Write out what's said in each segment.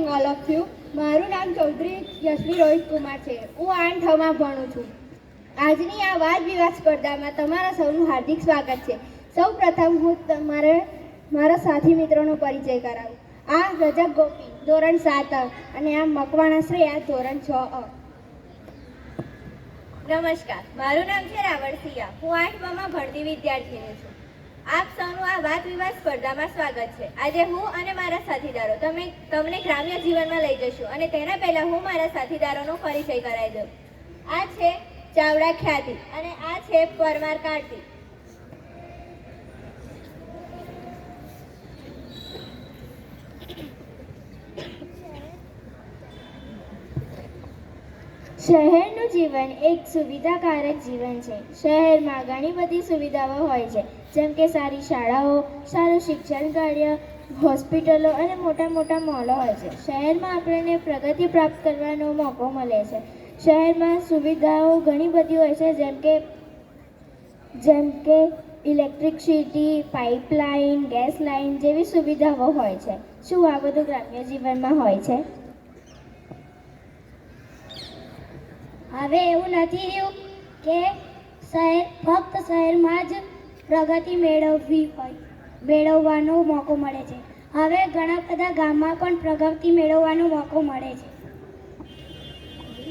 All of you મારું નામ ચૌધરી યશવી રોહિત કુમાર છે. હું આઠમાં ભણું છું. આજની આ વાદ વિવાદ સ્પર્ધામાં તમારા સૌનું હાર્દિક સ્વાગત છે. સૌ પ્રથમ હું તમારે મારા સાથી મિત્રોનો પરિચય કરાવું. આ રજક ગોપી, ધોરણ સાત અને આ મકવાણા શ્રેયા ધોરણ છ અ. નમસ્કાર. મારું નામ છે રાવણ સિયા હું આઠમામાં ભણતી વિદ્યાર્થીની છું. આપ સૌનું આ વાત વિવાદ સ્પર્ધામાં સ્વાગત છે. આજે હું અને મારા સાથીદારો તમે તમને ગ્રામ્ય જીવનમાં લઈ જશું અને તેના પહેલા હું મારા સાથીદારોનો પરિચય કરાવી દઉં. આ છે ચાવડા ખ્યાતિ અને આ છે પરમાર કાર્તિક. શહેરનું જીવન એક સુવિધાકારક જીવન છે. શહેરમાં ઘણી બધી સુવિધાઓ હોય છે, જેમ કે સારી શાળાઓ, સારું શિક્ષણ કાર્ય, હોસ્પિટલો અને મોટા મોટા મોલો હોય છે. શહેરમાં આપણને પ્રગતિ પ્રાપ્ત કરવાનો મોકો મળે છે. શહેરમાં સુવિધાઓ ઘણી બધી હોય છે, જેમ કે જેમ કે ઇલેક્ટ્રિસિટી પાઇપલાઇન, ગેસ લાઇન જેવી સુવિધાઓ હોય છે. શું આ બધું ગ્રામ્ય જીવનમાં હોય છે? હવે એવું નથી રહ્યું કે શહેર ફક્ત શહેરમાં જ પ્રગતિ મેળવવી હોય મેળવવાનો મોકો મળે છે. હવે ઘણા બધા ગામમાં પણ પ્રગતિ મેળવવાનો મોકો મળે છે.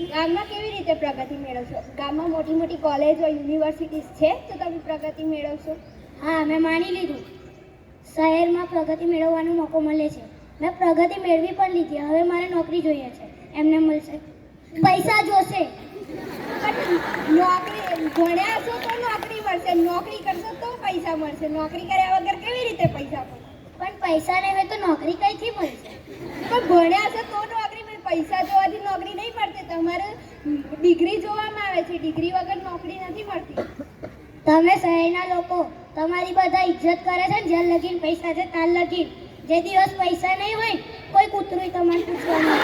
ગામમાં કેવી રીતે પ્રગતિ મેળવશો? ગામમાં મોટી મોટી કોલેજો યુનિવર્સિટીઝ છે તો તમે પ્રગતિ મેળવશો? હા મેં માની લીધું. શહેરમાં પ્રગતિ મેળવવાનો મોકો મળે છે. મેં પ્રગતિ મેળવી પણ લીધી. હવે મારે નોકરી જોઈએ છે. એમને મળશે. પૈસા જોશે. નોકરી ભણ્યા છો તો નોકરી મળશે. નોકરી કરશો તો પૈસા મળશે. નોકરી કર્યા વગર કેવી રીતે પૈસા મળશે પણ પૈસા નહીં હોય તો નોકરી કઈથી મળશે? પણ ભણ્યા છો તો નોકરી મળે. પૈસા જોવાથી નોકરી નહીં મળતી. તમારે ડિગ્રી જોવામાં આવે છે. ડિગ્રી વગર નોકરી નથી મળતી. તમે શહેરના લોકો તમારી બધા ઇજ્જત કરે છે ને? જ્યાં લગીન પૈસા છે ત્યાં લગીન. જે દિવસ પૈસા નહીં હોય કોઈ કૂતરું તમારે પૂછવાનું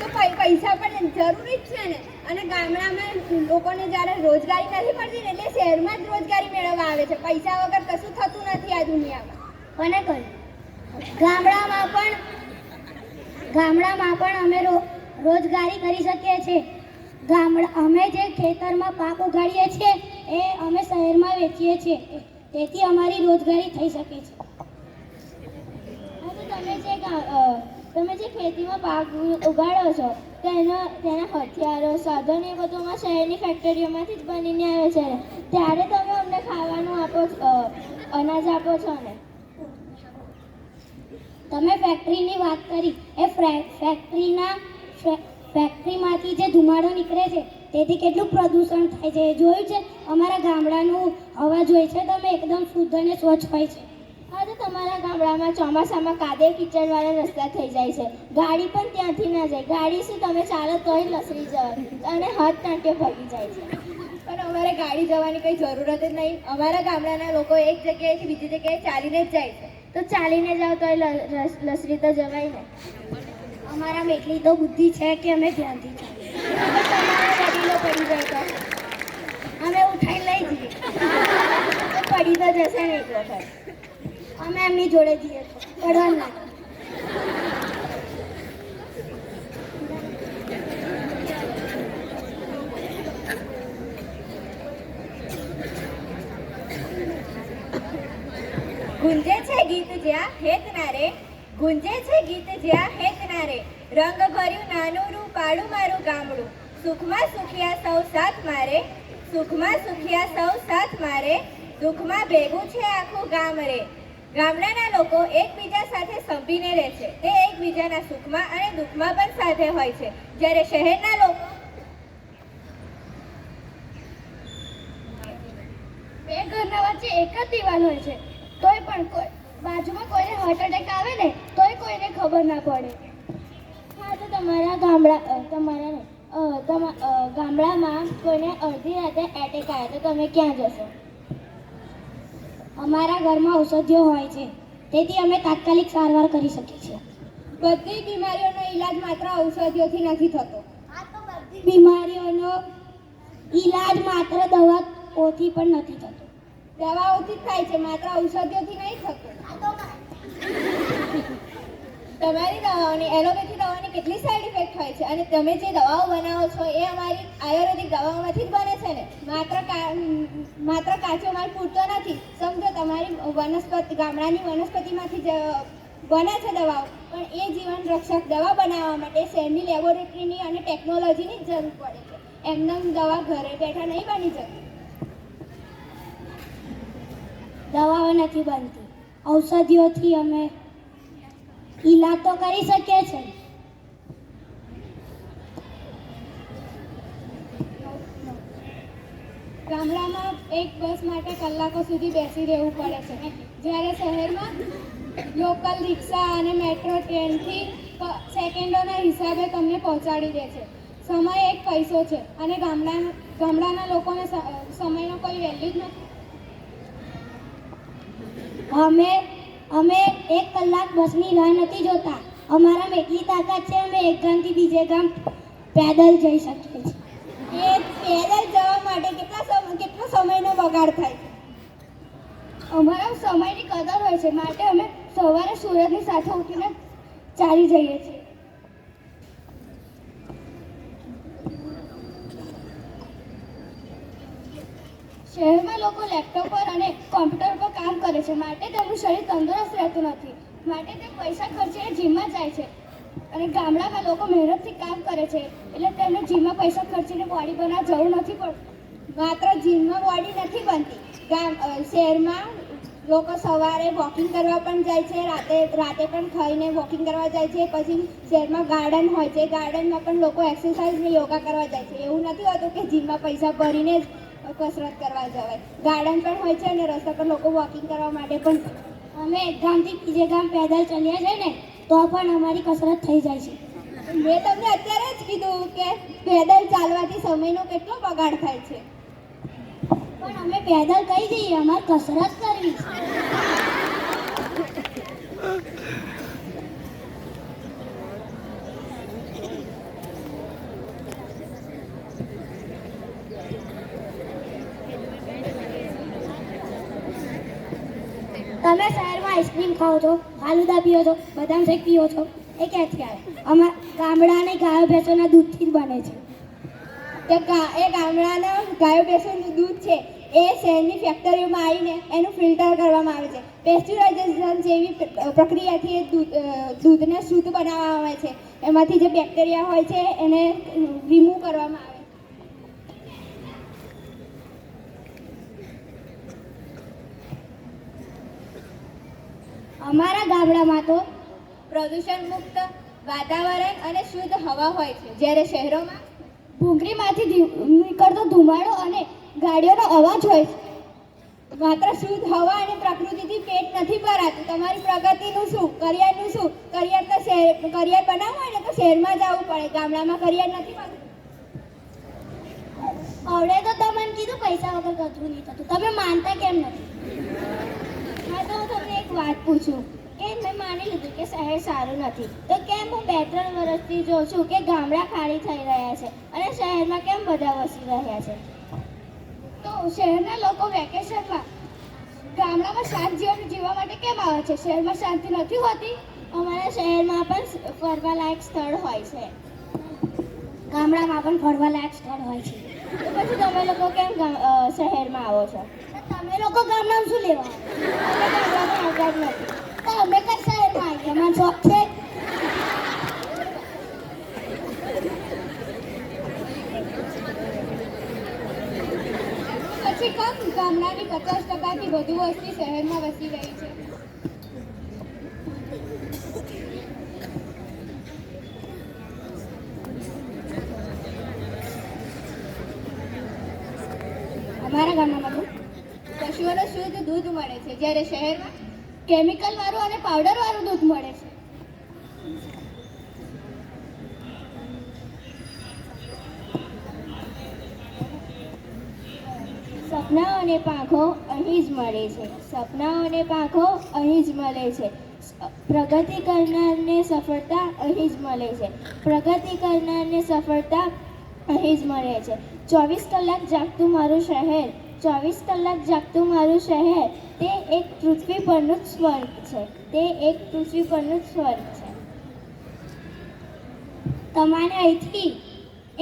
તો પૈ- પૈસા પણ જરૂરી જ છે ને. અને ગામડામાં લોકોને જ્યારે રોજગારી નથી ને, એટલે શહેરમાં જ રોજગારી મેળવવા આવે છે. પૈસા વગર કશું થતું નથી આ દુનિયામાં. મને કહ્યું? ગામડામાં પણ ગામડામાં પણ અમે રોજગારી કરી શકીએ છીએ. ગામડા, અમે જે ખેતરમાં પાક ઉગાડીએ છીએ, એ અમે શહેરમાં વેચીએ છીએ. તેથી અમારી રોજગારી થઈ શકે છે. તમે જે તમે જે ખેતીમાં પાક ઉગાડો છો, તેના તેના હથિયારો, સાધનો એ બધુંમાં શહેરની ફેક્ટરીઓમાંથી જ બનીને આવે છે. ત્યારે તમે અમને ખાવાનું આપો અનાજ આપો છો ને? તમે ફેક્ટરીની વાત કરી, એ ફેક્ટરીના ફેક્ટરીમાંથી જે ધુમાડો નીકળે છે, તેથી કેટલું પ્રદૂષણ થાય છે, એ જોયું છે? અમારા ગામડાનું હવા જોઈ છે, તમે એકદમ શુદ્ધ અને સ્વચ્છ હોય છે. તમારા ગામડામાં ચોમાસામાં કાદે કીચડવાળા રસ્તા થઈ જાય છે. ગાડી પણ ત્યાંથી ના જાય. ગાડી શું તમે ચાલો તોય લસરી જવાય. અને હાથ ટાંકે ભાગી જાય છે. પણ અમારે ગાડી જવાની કંઈ જરૂરત જ નહીં. અમારા ગામડાના લોકો એક જગ્યાએથી બીજી જગ્યાએ ચાલીને જ જાય છે. તો ચાલીને જાઓ તોય લસરી તો જવાય ને. અમારામાં એટલી તો બુદ્ધિ છે કે અમે ધ્યાનથી ચાલીએ. વડીલો પડી જાય તો. અમે ઉઠાઈ લઈ જઈએ. પડી તો જશે ને એક વખત. અમે એમની જોડે જઈએ પડવા લાગે ગુંજે છે ગીત જ્યાં હેત ના રે. ગુંજે છે ગીત જ્યાં હેત ના રે. રંગ ભર્યું નાનું રૂ, પાડું મારું ગામડું. સુખમાં સુખિયા સૌ સાથ મારે. સુખમાં સુખિયા સૌ સાથ મારે. દુઃખમાં ભેગું છે આખું ગામ રે. ગામડાના લોકો એકબીજા સાથે સંપીને રહે છે. તે એકબીજાના સુખમાં અને દુઃખમાં પણ સાથે હોય છે. જ્યારે શહેરના લોકો બે ઘરના વચ્ચે એક જ દિવાલ હોય છે. તોય પણ કોઈ બાજુમાં કોઈને હાર્ટ એટેક આવે ને, તોય કોઈને ખબર ના પડે. હા, તો તમારા ગામડા તમારા તમા ગામડામાં કોઈને અડધી રાતે એટેક આવે તો તમે ક્યાં જશો? અમારા ઘરમાં ઔષધિઓ હોય છે. તેથી અમે તાત્કાલિક સારવાર કરી શકીએ છીએ. બધી બીમારીઓનો ઈલાજ માત્ર ઔષધિઓથી નથી થતો. બીમારીઓનો ઈલાજ માત્ર દવાઓથી પણ નથી થતો. દવાઓથી જ થાય છે માત્ર ઔષધિઓથી નહીં થતું. તમારી દવાઓની, એલોપેથી દવાની કેટલી સાઈડ ઇફેક્ટ હોય છે? અને તમે જે દવાઓ બનાવો છો, એ અમારી આયુર્વેદિક દવાઓમાંથી જ બને છે ને? માત્ર માત્ર કાચો માલ પૂરતો નથી. સમજો, તમારી વનસ્પતિ, ગામડાની વનસ્પતિમાંથી જ બને છે દવાઓ. પણ એ જીવન રક્ષક દવા બનાવવા માટે શહેરની લેબોરેટરીની અને ટેકનોલોજીની જરૂર પડે છે. એમને દવા ઘરે બેઠા નહીં બની જતી દવાઓ નથી બનતી. ઔષધિઓથી અમે ઈલાજ તો કરી શકીએ છીએ ગામડામાં એક બસ માટે કલાકો સુધી બેસી રહેવું પડે છે. જ્યારે શહેરમાં લોકલ રિક્ષા અને મેટ્રો ટ્રેનથી સેકન્ડોના હિસાબે તમને પહોંચાડી દે છે. સમય એક પૈસો છે અને ગામડા ગામડાના લોકોને સમયનો કોઈ વેલ્યુ જ નથી. અમે અમે એક કલાક બસની રાહ નથી જોતા. અમારામાં એટલી તાકાત છે અમે એક ગામથી બીજે ગામ પેદલ જઈ શકીએ છીએ. એ પેદલ જવા માટે કેટલા સમય કેટલો સમયનો બગાડ થાય અમારા સમયની કદર હોય છે, માટે અમે સવારે સૂરજની સાથે ઉઠીને ચાલી જઈએ છીએ. શહેરમાં લોકો લેપટોપ પર અને કોમ્પ્યુટર પર કામ કરે છે. માટે તેમનું શરીર તંદુરસ્ત રહેતું નથી. માટે તે પૈસા ખર્ચીને જીમમાં જાય છે. અને ગામડામાં લોકો મહેનતથી કામ કરે છે. એટલે તેમને જીમમાં પૈસા ખર્ચીને બોડી બનાવવા જરૂર નથી પડતું. માત્ર જીમમાં બોડી નથી બનતી. ગામ શહેરમાં લોકો સવારે વોકિંગ કરવા પણ જાય છે. રાતે રાતે પણ ખાઈને વોકિંગ કરવા જાય છે. પછી શહેરમાં ગાર્ડન હોય છે. ગાર્ડનમાં પણ લોકો એક્સરસાઇઝ યોગા કરવા જાય છે. એવું નથી હોતું કે જીમમાં પૈસા ભરીને જ કસરત કરવા જવાય. ગાર્ડન પણ હોય છે અને રસ્તા પર લોકો વોકિંગ કરવા માટે પણ અમે એક ગામથી બીજે ગામ પેદલ ચાલ્યા છે ને, તો પણ અમારી કસરત થઈ જાય છે. મેં તમને અત્યારે જ કીધું કે પેદલ ચાલવાથી સમયનો કેટલો બગાડ થાય છે. પણ અમે પેદલ કઈ જઈએ અમારે કસરત કરવી છે તમે શહેરમાં આઈસ્ક્રીમ ખાઓ છો ફાલુદા પીઓ છો, બદામ શેક પીઓ છો એ ક્યાંથી આવે અમારા ગામડાને ગાયો ભેંસોના દૂધથી જ બને છે. તો એ ગામડાના ગાયો ભેંસોનું દૂધ છે, એ શહેરની ફેક્ટરીઓમાં આવીને એનું ફિલ્ટર કરવામાં આવે છે. પેસ્ચ્યુરાઇઝેશન જેવી પ્રક્રિયાથી એ દૂધ દૂધને શુદ્ધ બનાવવામાં આવે છે. એમાંથી જે બેક્ટેરિયા હોય છે, એને રિમૂવ કરવામાં આવે છે. અમારા ગામડામાં તો પ્રદૂષણ મુક્ત વાતાવરણ અને શુદ્ધ હવા હોય છે. જ્યારે શહેરોમાં ભૂંગળીમાંથી નીકળતો ધુમાડો અને ગાડીઓનો અવાજ હોય છે. માત્ર શુદ્ધ હવા અને પ્રકૃતિથી પેટ નથી ભરાતું. તમારી પ્રગતિનું શું? કરિયરનું શું? કરિયર તો શહેર કરિયર બનાવવું હોય ને તો શહેરમાં જવું પડે. ગામડામાં કરિયર નથી મળતું. આવડે તો તમને કીધું પૈસા વગર કચરું નહીં થતું. તમે માનતા કેમ નથી? હા તો એક વાત પૂછું? કે મેં માની લીધું કે શહેર સારું નથી? તો કેમ હું બે ત્રણ વર્ષથી જોઉં છું કે ગામડા ખાલી થઈ રહ્યા છે અને શહેરમાં કેમ બધા વસી રહ્યા છે? તો શહેરના લોકો વેકેશનમાં ગામડામાં શાંત જીવન જીવવા માટે કેમ આવે છે? શહેરમાં શાંતિ નથી હોતી? અમારા શહેરમાં પણ ફરવા લાયક સ્થળ હોય છે. ગામડામાં પણ ફરવા લાયક સ્થળ હોય છે. તો પછી તમે લોકો કેમ શહેરમાં આવો છો? તમે લોકો ગામડામાં શું લેવા અમે ગામડામાં આવતા જ નથી તો અમે કઈ શહેરમાં આવીએ અમારો શોખ છે પછી કમ ગામડાની પચાસ ટકાથી વધુ વસ્તી શહેરમાં વસી રહી છે અમારા ગામડામાં તો પશુઓને શુદ્ધ દૂધ મળે છે. જ્યારે શહેરમાં કેમિકલ વાળું અને પાવડર વાળું દૂધ મળે છે. સપનાઓ અને પાંખો અહીં જ મળે છે. સપનાઓ અને પાંખો અહીં જ મળે છે. પ્રગતિ કરનારને સફળતા અહીં જ મળે છે. પ્રગતિ કરનારને સફળતા અહીં જ મળે છે. ચોવીસ કલાક જાગતું મારું શહેર ચોવીસ કલાક જાગતું મારું શહેર, તે એક પૃથ્વી પરનું સ્વર્ગ છે. તે એક પૃથ્વી પરનું સ્વર્ગ છે. તમારે અહીંથી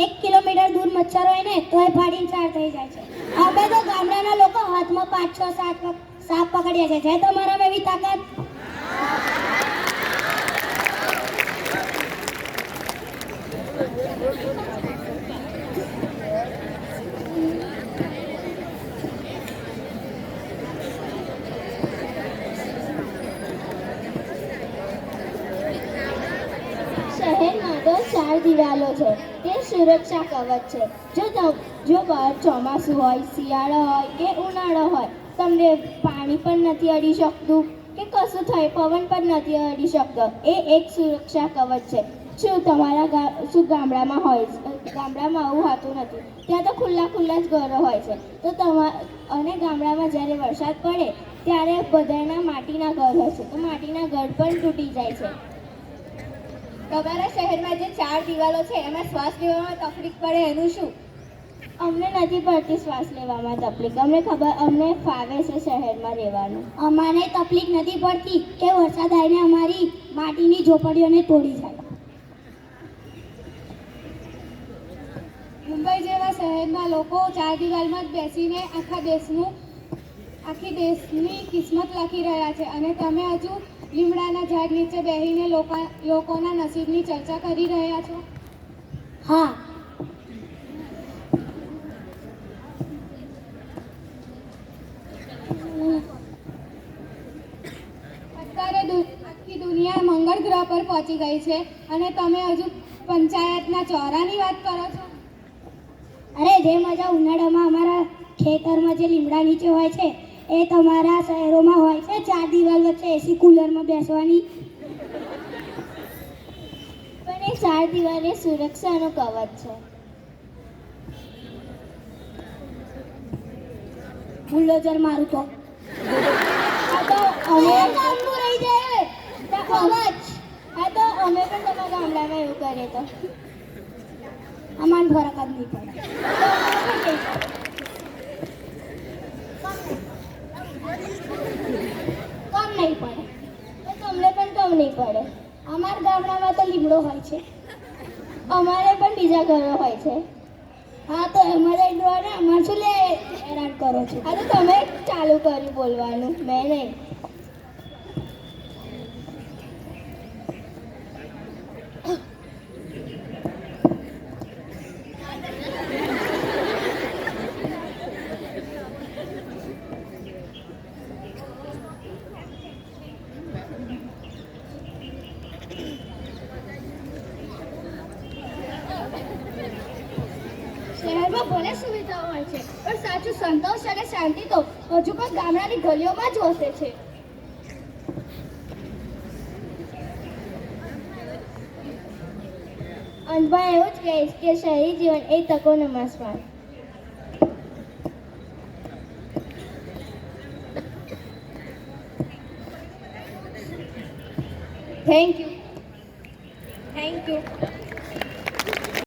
એક કિલોમીટર દૂર મચ્છર હોય ને, તોય ભાડી ચાર થઈ જાય છે. અમે તો ગામડાના લોકો હાથમાં પાંચ, છ, સાત સાપ પકડીએ છે. છે તમારામાં એવી તાકાત? Thank તો ચાર દિવાલો છે. તે સુરક્ષા કવચ છે. જો જો બહાર ચોમાસું હોય, શિયાળો હોય, કે ઉનાળો હોય, તમને પાણી પણ નથી અડી શકતું કે કશું થાય, પવન પણ નથી અડી શકતો. એ એક સુરક્ષા કવચ છે. શું તમારા શું ગામડામાં હોય ગામડામાં આવું હોતું નથી. ત્યાં તો ખુલ્લા ખુલ્લા જ ઘરો હોય છે. તો તમા, અને ગામડામાં જ્યારે વરસાદ પડે, ત્યારે બધાના માટીના ઘર હોય છે. તો માટીના ઘર પણ તૂટી જાય છે. તમારા શહેરમાં જે ચાર દિવાલો છે એમાં શ્વાસ લેવામાં તકલીફ પડે એનું શું? અમને નથી પડતી શ્વાસ લેવામાં તકલીફ. અમને ખબર અમને ફાવે છે શહેરમાં રહેવાનું. અમારે તકલીફ નથી પડતી કે વરસાદ આવીને અમારી માટીની ઝોપડીઓને તોડી જાય. મુંબઈ જેવા શહેરના લોકો ચાર દિવાલમાં જ બેસીને આખા દેશનું આખી દેશની કિસ્મત લખી રહ્યા છે અને તમે હજુ લીમડાના ઝાડ નીચે બેહીને લોકો, લોકોના નસીબની ચર્ચા કરી રહ્યા છો? હા. અત્યારે આખી દુનિયા મંગળ ગ્રહ પર પહોંચી ગઈ છે અને તમે હજુ પંચાયતના ચોરાની વાત કરો છો? અરે, જે મજા ઉનાળામાં અમારા ખેતરમાં જે લીમડા નીચે હોય છે એ તમારા શહેરોમાં હોય છે? ચાર દિવાલ વચ્ચે એસી કુલરમાં બેસવાની? પણ એ ચાર દિવાલ એ સુરક્ષાનો કવચ છે. બુલડોઝર મારું તો. રહી જાય કવચ. આ તો અમે પણ તમારા ગામડામાં એવું કરીએ તો. અમાન ફરક જ નહીં પડે. કમ નહીં પડે. તો તમને પણ કમ નહીં પડે. અમારા ગામડામાં તો લીમડો હોય છે. અમારે પણ બીજા ઘરો હોય છે. હા, તો અમારે ડ્રોને અમાર શું લે, હેરાન કરો છો? આ તો તમે ચાલુ કર્યું બોલવાનું. મેં નહીં શહેરમાં ભલે સુવિધાઓ હોય છે પણ સાચું સંતોષ અને શાંતિ તો હજુ પણ ગામડાની ગલીઓમાં જ વસે છે. અંતમાં એવું જ કહીશ કે શહેરી જીવન એ તકોનો નમસ્કાર થેન્ક યુ થેન્ક યુ